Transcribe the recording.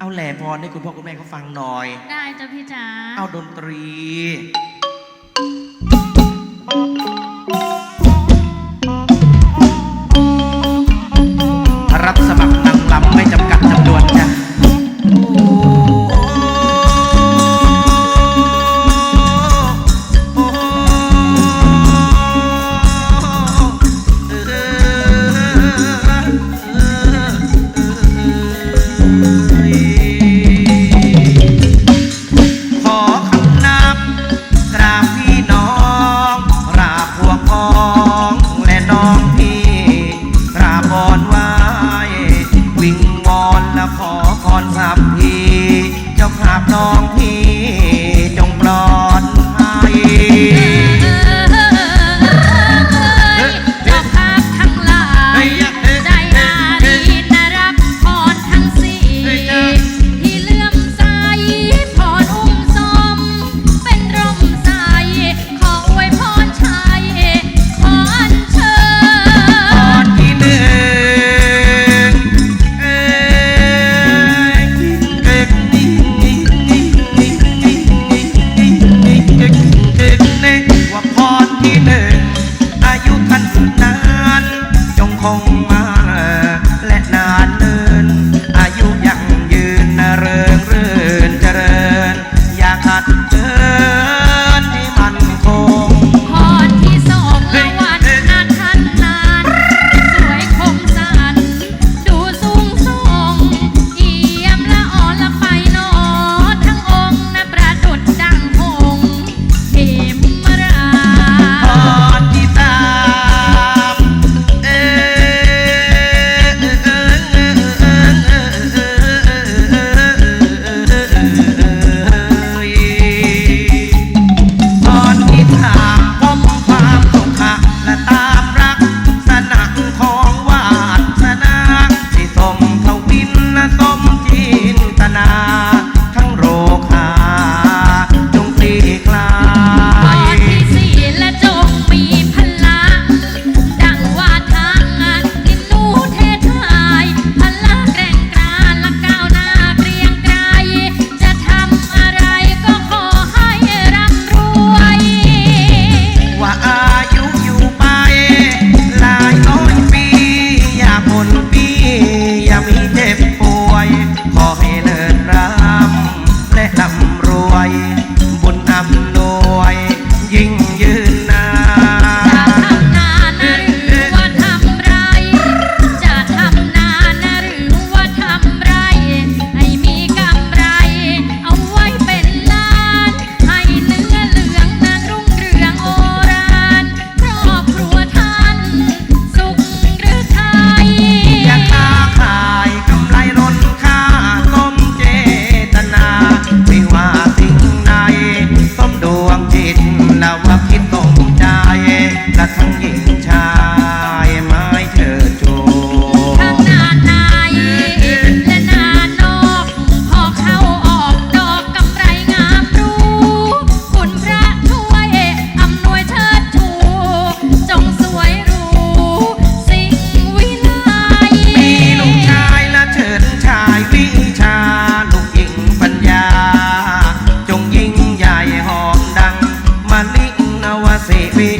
เอาแหล่พรให้คุณพ่อคุณแม่เขาฟังหน่อย ได้จ้ะพี่จ๋าเอาดนตรี i quiet. และทั้งหญิงชายไม้เชิดชูทข้านในและด้านอก พอเข้าออกดอกกำไรงามรู้ คุณพระช่วยอำนวยเชิดชู จงสวยรู สิ่งวิไลมีลูกชายและเชิดชายวิชา ลูกหญิงปัญญา จงยิ่งใหญ่หอมดังมะลินวสิวิ